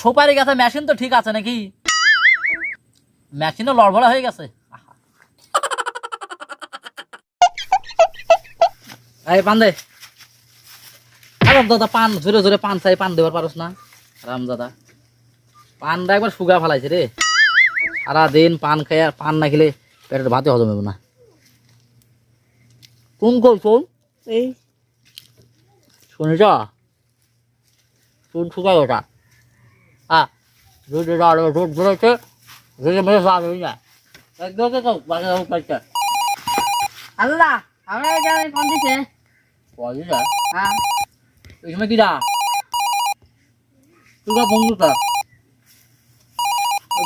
সুপারি গাছে মেশিন তো ঠিক আছে নাকি? মেশিনও লড়বড়া হয়ে গেছে। এই পান দে আরাম দাদা পান জোরে জোরে পান চাই পান দেবার পারস না। রাম দাদা। পানটা একবার সুগা ফেলাইছে রে। পান খাইয়া পান না খেলে পেটের ভাতে হজম হবে না। কোন এই। শুনেছ? কোন সুগা ওটা? হ্যাঁ রোদ রোদ ধরেছে রোদে মেরে সাপ হয়ে যায় একদম তো বাজে হোক পাইছে আল্লাহ আমরা জানি কোন দিছে পয়সা যায় হ্যাঁ এই সময় কি দা সুগা বন্ধুটা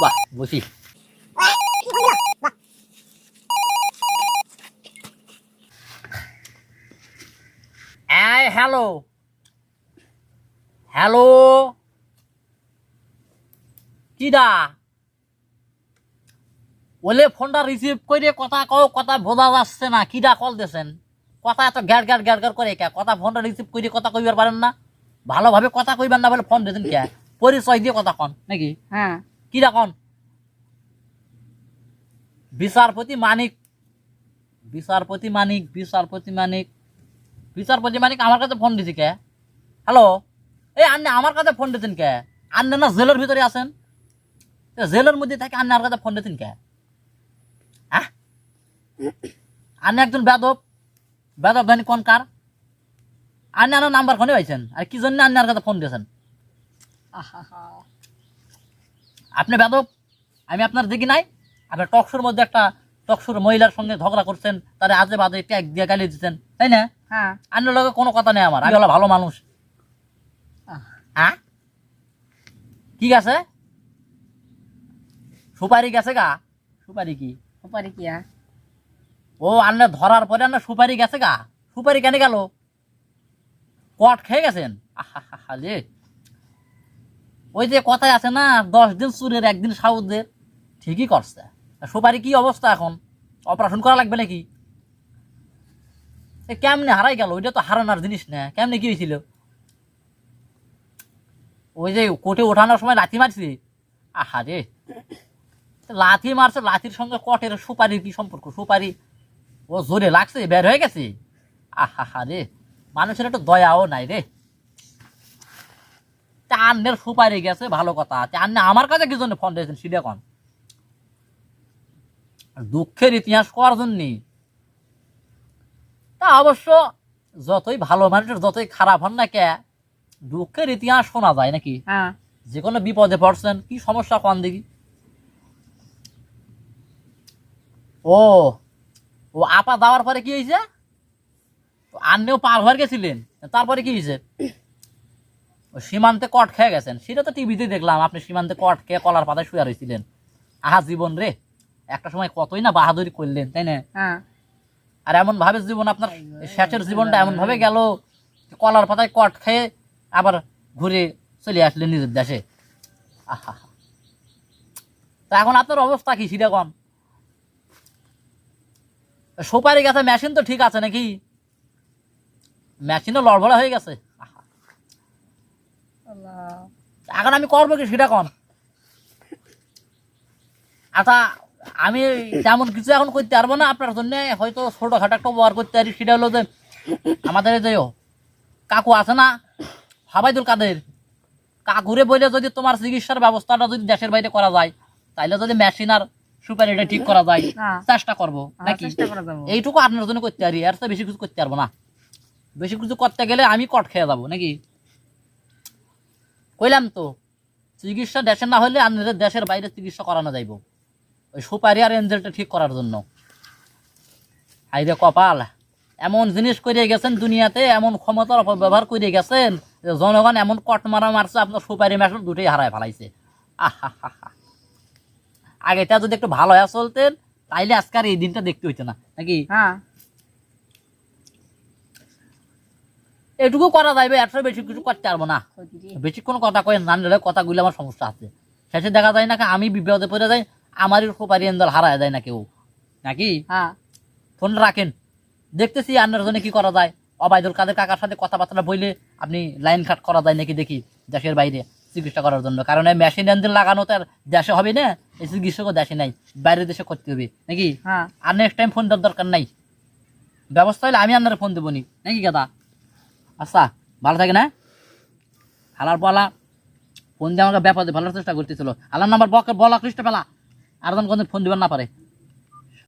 বাহ বসি এই হ্যালো হ্যালো কিডা? ওলে ফোনটা রিসিভ করে কথা কও কথা বোঝা যাচ্ছে না কিডা কল দিয়েছেন? কথা এত গ্যাট গ্যাট গ্যাট গ্যাট করে কে? কথা ফোনটা রিসিভ করে কথা কইবার পারেন না? ভালোভাবে কথা কইবেন না বলে ফোন দিয়েছেন কে? পরিচয় দিয়ে কথা কন নাকি? হ্যাঁ। কিডা কন? বিচারপতি মানিক বিচারপতি মানিক বিচারপতি মানিক বিচারপতি মানিক আমার কাছে ফোন দিছি কে? হ্যালো? এই আন্নে আমার কাছে ফোন দিতেন কে? আন্নে না জেলের ভিতরে আছেন? জেলের মধ্যে থাকে আন্নে আমার কাছে ফোন দিতেন কে? হ্যাঁ আন্নে একজন বেদব। বেদব জানি কোন কার? আন্নে আনার নাম্বার ফোনে পাইছেন। আর কি জন্য আন্নে আর কাছে ফোন দিয়েছেন? আপনি বেদব? আমি আপনার দেখি নাই। আপনার টকশোর মধ্যে একটা টকশোর মহিলার সঙ্গে ঝগড়া করছেন তারে আজে বাজে ট্যাগ দিয়ে গালি দিচ্ছেন তাই না? হ্যাঁ। আন্নের লগে কোনো কথা নেই আমার। আমি হলো ভালো মানুষ। হ্যাঁ কি গেছে? সুপারি গেছে গা। সুপারি কি? সুপারি কি হ্যাঁ? ও আন্নে ধরার পরে আন্নে সুপারি গেছে গা। সুপারি কেন গেল? কট খেয়ে গেছেন? আহা রে। ওই যে কথায় আছে না দশ দিন চুরের একদিন সাউদের। ঠিকই করছে। সুপারি কি অবস্থা এখন? অপারেশন করা লাগবে নাকি? এ কেমনে হারাই গেল? ওইটা তো হারানোর জিনিস না। কেমনে কি হয়েছিল ওই যে কোটে ওঠানোর সময় লাথি মারছি। আহা রে। লাথি মারছে লাথির সঙ্গে কটের সুপারির কি সম্পর্ক? সুপারি ও জোরে লাগছে বের হয়ে গেছে। আহা হা রে মানুষের একটু দয়াও নাই রে। চান্নের সুপারি গেছে ভালো কথা। চান্নে আমার কাছে কি জন্য ফোন দিয়েছেন সেটা কন দুঃখের ইতিহাস করার জন্য? তা অবশ্য যতই ভালো মানুষের যতই খারাপ হন না কে দুঃখের ইতিহাস শোনা যায় নাকি? হ্যাঁ। যে কোনো বিপদে পড়ছেন কি সমস্যা কন দেখি ও ও আপা দেওয়ার পরে কি হয়েছে? আন্নেও পার হয়ে গেছিলেন। তারপরে কি হয়েছে? ও সীমান্তে কট খেয়ে গেছেন। সেটা তো টিভিতে দেখলাম আপনি সীমান্তে কট খেয়ে কলার পাতায় শুয়ে রয়েছিলেন আহা জীবন রে। একটা সময় কতই না বাহাদুরি করলেন তাই না? হ্যাঁ। আর এমন ভাবে জীবন আপনার শেষের জীবনটা এমন ভাবে গেল কলার পাতায় কট খেয়ে আবার ঘুরে চলে আসলেন নিজের দেশে। আহা। তা এখন আপনার অবস্থা কি সেটা কন সুপারি গেছে মেশিন তো ঠিক আছে নাকি? মেশিনও লড়বড়া হয়ে গেছে। এখন আমি করব কি সেটা কন? আচ্ছা আমি তেমন কিছু এখন করতে পারব না আপনার জন্য হয়তো ছোটোখাটো একটা ব্যবহার করতে পারি। সেটা হলো যে আমাদের এই যে কাকু আছে না হাবাইদুল কাদের কাকুরে বলে যদি তোমার চিকিৎসার ব্যবস্থাটা যদি দেশের বাইরে করা যায় তাইলে যদি মেশিন আর সুপারিটা ঠিক করা যায়। চেষ্টা করব হ্যাঁ, নাকি। এইটুকু আপনার জন্য করতে পারি আর তো বেশি কিছু করতে পারব না। বেশি কিছু করতে গেলে আমি কট খেয়ে যাব নাকি? কইলাম তো চিকিৎসা দেশে না হলে আপনাদের দেশের বাইরে চিকিৎসা করানো যাইব। ওই সুপারি আর এঞ্জেলটা ঠিক করার জন্য। হাইরে কপাল এমন জিনিস করে গেছেন দুনিয়াতে এমন ক্ষমতার অপব্যবহার করে গেছেন যে জনগণ এমন কট মারা মারছে আপনার সুপারি মেশন দুটোই হারায় ফেলাইছে। আহা হা হা। আগেটা যদি একটু ভালো হয়ে চলতেন তাইলে আজকার এই দিনটা দেখতে হইতো না নাকি? হ্যাঁ। এটুকু করা যাইবে একশো বেশি কিছু করতে পারব না। বেশি কোনো কথা কয়ে না নিলে কথাগুলো আমার সমস্যা আছে। শেষে দেখা যায় না আমি বিপদে পড়ে যাই আমারই সুপারি এন্দল হারায় যায় না কেউ। নাকি? হ্যাঁ। ফোন রাখেন। দেখতেছি আপনার জন্য কি করা যায়। অবায়দুল কাদের কাকার সাথে কথাবার্তা বইলে আপনি লাইন কাট করা যায় নাকি দেখি দেশের বাইরে চিকিৎসা করার জন্য। কারণ মেশিন ইঞ্জিন লাগানো তো আর দেশে হবে না। এই চিকিৎসকও দেশে নাই বাইরের দেশে করতে হবে নাকি? হ্যাঁ। আর নেক্সট টাইম ফোন দেওয়ার দরকার নাই। ব্যবস্থা হলে আমি আপনার ফোন দেবো নি নাকি গাদা? আচ্ছা ভালো থাকে না হালার বলা ফোন দিয়ে আমাকে ব্যাপারে ভালো চেষ্টা করতেছিল। আলার নাম্বার বকে বলা খ্রিস্ট পেলা আর কোনো ফোন দিবেন না পারে।